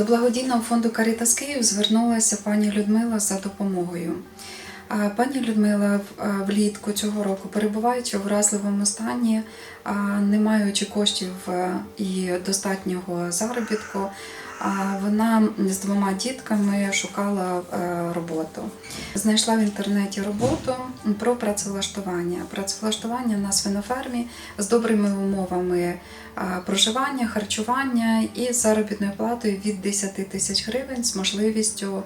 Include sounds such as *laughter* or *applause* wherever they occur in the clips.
До благодійного фонду Карітас Київ звернулася пані Людмила за допомогою. Пані Людмила влітку цього року, перебуваючи в вразливому стані, не маючи коштів і достатнього заробітку, вона з двома дітками шукала е, роботу. Знайшла в інтернеті роботу про працевлаштування. Працевлаштування на свинофермі з добрими умовами проживання, харчування і заробітною платою від 10 тисяч гривень з можливістю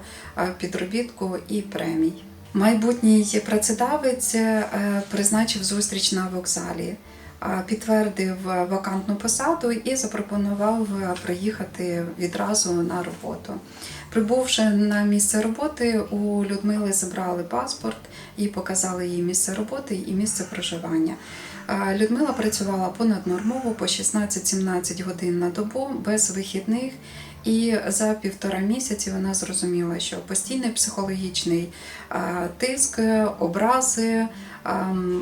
підробітку і премій. Майбутній працедавець е, призначив зустріч на вокзалі, а, підтвердив вакантну посаду і запропонував е, приїхати відразу на роботу. Прибувши на місце роботи, у Людмили забрали паспорт і показали їй місце роботи і місце проживання. Людмила працювала понаднормово по 16-17 годин на добу без вихідних. І за півтора місяці вона зрозуміла, що постійний психологічний тиск, образи,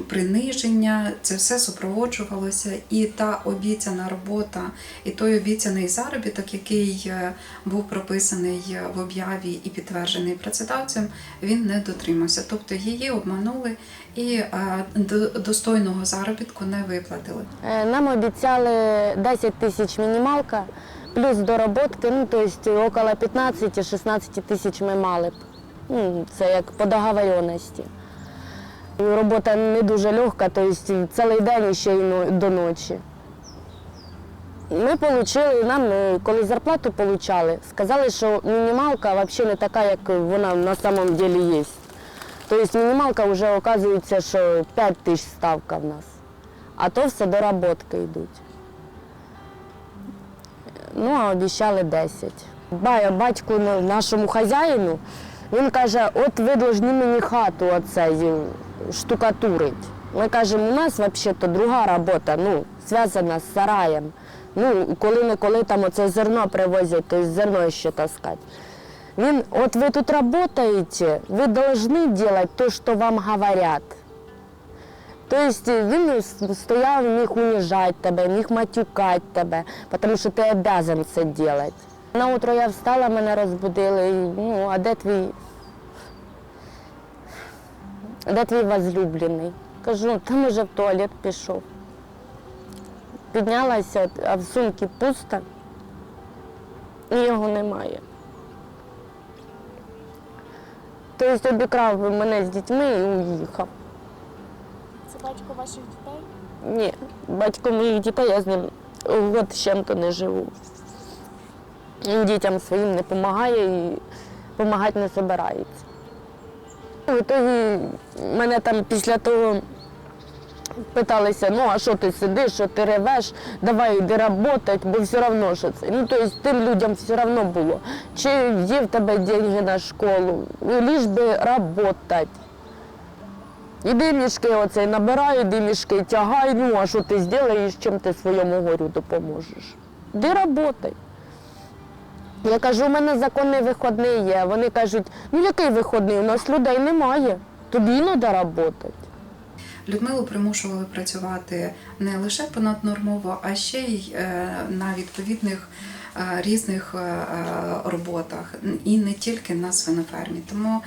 приниження це все супроводжувалося, і та обіцяна робота, і той обіцяний заробіток, який е, був прописаний в об'яві і підтверджений працедавцем, він не дотримався. Тобто її обманули і до- достойного заробітку не виплатили. Е, Нам обіцяли 10 тисяч мінімалка, плюс доработки, ну, тобто около 15-16 тисяч ми мали б. Ну, це як по договоренності. Робота не дуже легка, тобто цілий день ще й до ночі. Ми отримали, нам, е, коли зарплату отримали, сказали, що мінімалка взагалі не така, як вона на самом деле є. Тобто мінімалка вже оказується, що 5 тисяч ставка в нас, а то все доработки йдуть. Ну, а обіцяли 10. Ба- Батьку ну, нашому хазяїну, він каже, от ви повинні мені хату оцей штукатурить. Ми кажемо, у нас взагалі-то друга робота, ну, зв'язана з сараєм. Ну, коли-неколи там оце зерно привозять, то зерно ще таскати. Він, от ви тут працюєте, ви повинні робити те, що вам говорять. Тобто він стояв, міг уніжати тебе, міг матюкати тебе, тому що ти обязан це робити. На утро я встала, мене розбудили, і, ну, а де твій, де твій возлюблений? Кажу, там уже в туалет пішов. Піднялася, а в сумці пусто, і його немає. Тобто обікрав мене з дітьми і уїхав. Батько ваших дітей? Ні, батько моїх дітей, я з ним год з чим-то не живу. Він дітям своїм не допомагає і допомагати не збирається. В ітогі мене там після того питалися, ну а що ти сидиш, що ти ревеш, давай йди працювати, бо все одно що це. Ну, тобто тим людям все одно було. Чи є в тебе гроші на школу, лиш би працювати. Іди мішки оцей набирай, іди мішки тягай, ну а що ти зробиш, чим ти своєму горю допоможеш? Іди роботай. Я кажу, у мене законний виходний є. Вони кажуть, ну який виходний? У нас людей немає. Тобі треба працювати. Людмилу примушували працювати не лише понаднормово, а ще й е, на відповідних е, різних е, роботах, і не тільки на свинофермі. Тому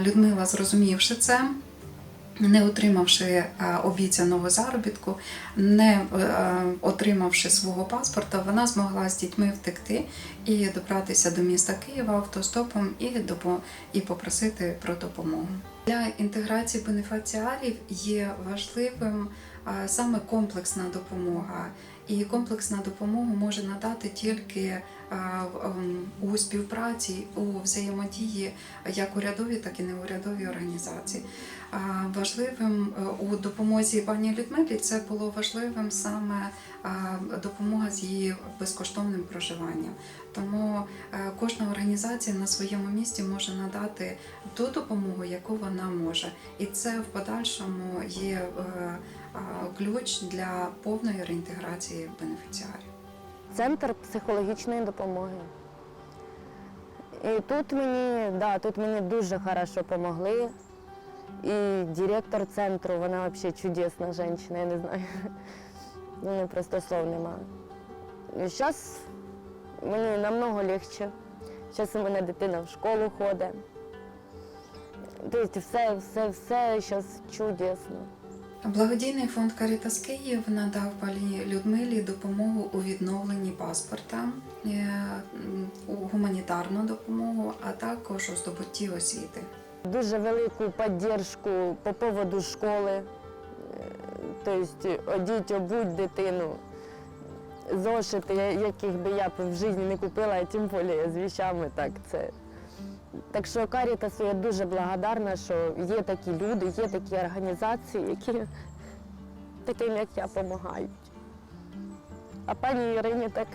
Людмила, зрозумівши це, не отримавши е, обіцяного заробітку, не е, отримавши свого паспорта, вона змогла з дітьми втекти і добратися до міста Києва автостопом і і попросити про допомогу. Для інтеграції бенефіціарів є важливим саме комплексна допомога. І комплексна допомога може надати тільки е, ем, у співпраці, у взаємодії як урядові, так і неурядові організації. А Важливим е, у допомозі пані Людмилі це було важливим саме е, допомога з її безкоштовним проживанням. Тому е, кожна організація на своєму місці може надати ту допомогу, яку вона може, і це в подальшому є е, е, ключ для повної реінтеграції бенефіціарів. Центр психологічної допомоги. І тут мені, да, тут мені дуже хорошо допомогли. І директор центру, вона взагалі чудесна жінка, я не знаю. *laughs* Ну, просто слов немає. Зараз мені намного легше. Зараз у мене дитина в школу ходить. Тобто все, все, все зараз чудесно. Благодійний фонд Карітас Київ надав пані Людмилі допомогу у відновленні паспорта, е, у гуманітарну допомогу, а також у здобутті освіти. Дуже велику підтримку по поводу школи. Е, Тобто одіть, обудь дитину, зошити, яких би я в житті не купила, а тим більше з віщами. Так, це. так що Карітасу я дуже благодарна, що є такі люди, є такі організації, які таким, як я, допомагають. А пані Ірині так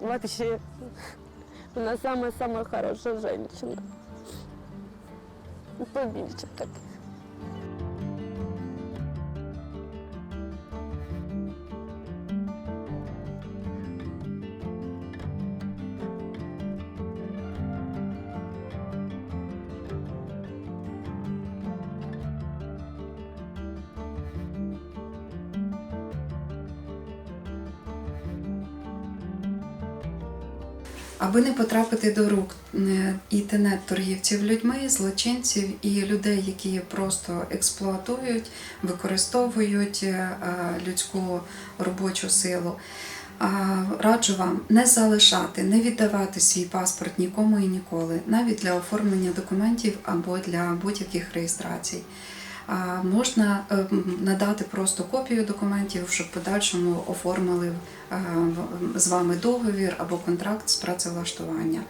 взагалі вона сама-сама хороша жінка. bulabilecektik. Аби не потрапити до рук е, інтернет-торгівців людьми, злочинців і людей, які просто експлуатують, використовують е, е, людську робочу силу. Раджу вам не залишати, не віддавати свій паспорт нікому і ніколи, навіть для оформлення документів або для будь-яких реєстрацій. Можна е, надати просто копію документів, щоб в подальшому оформили е, з вами договір або контракт з працевлаштування.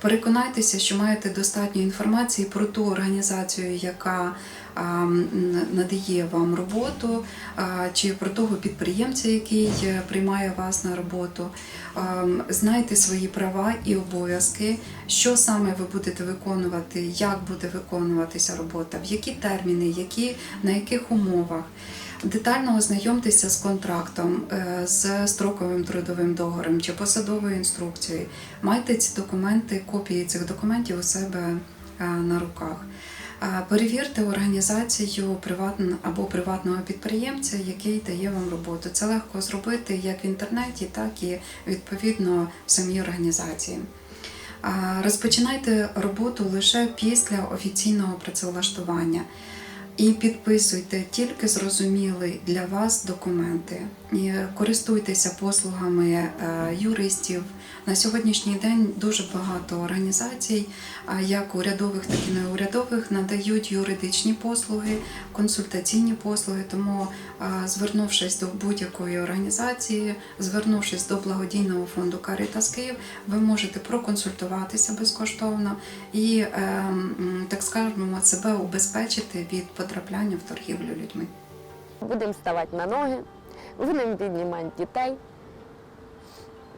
Переконайтеся, що маєте достатньо інформації про ту організацію, яка надає вам роботу, чи про того підприємця, який е, приймає вас на роботу. Знайте свої права і обов'язки, що саме ви будете виконувати, як буде виконуватися робота, в які терміни, які, на яких умовах. Детально ознайомтеся з контрактом, е, з строковим трудовим договором чи посадовою інструкцією. Майте ці документи, копії цих документів у себе на руках. Е, Перевірте організацію або приватного підприємця, який дає вам роботу. Це легко зробити як в інтернеті, так і відповідно в самій організації. Розпочинайте роботу лише після офіційного працевлаштування. І підписуйте тільки зрозумілі для вас документи. І користуйтеся послугами е, юристів. На сьогоднішній день дуже багато організацій, як урядових, так і неурядових, надають юридичні послуги, консультаційні послуги. Тому, е, звернувшись до будь-якої організації, звернувшись до благодійного фонду Карітас Київ, ви можете проконсультуватися безкоштовно і, е, так скажемо, себе убезпечити від потрапляння в торгівлю людьми. Будемо ставати на ноги, будемо піднімати дітей.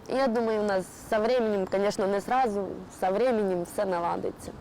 Я думаю, у нас со временем, звісно, не зразу, со временем все наладиться.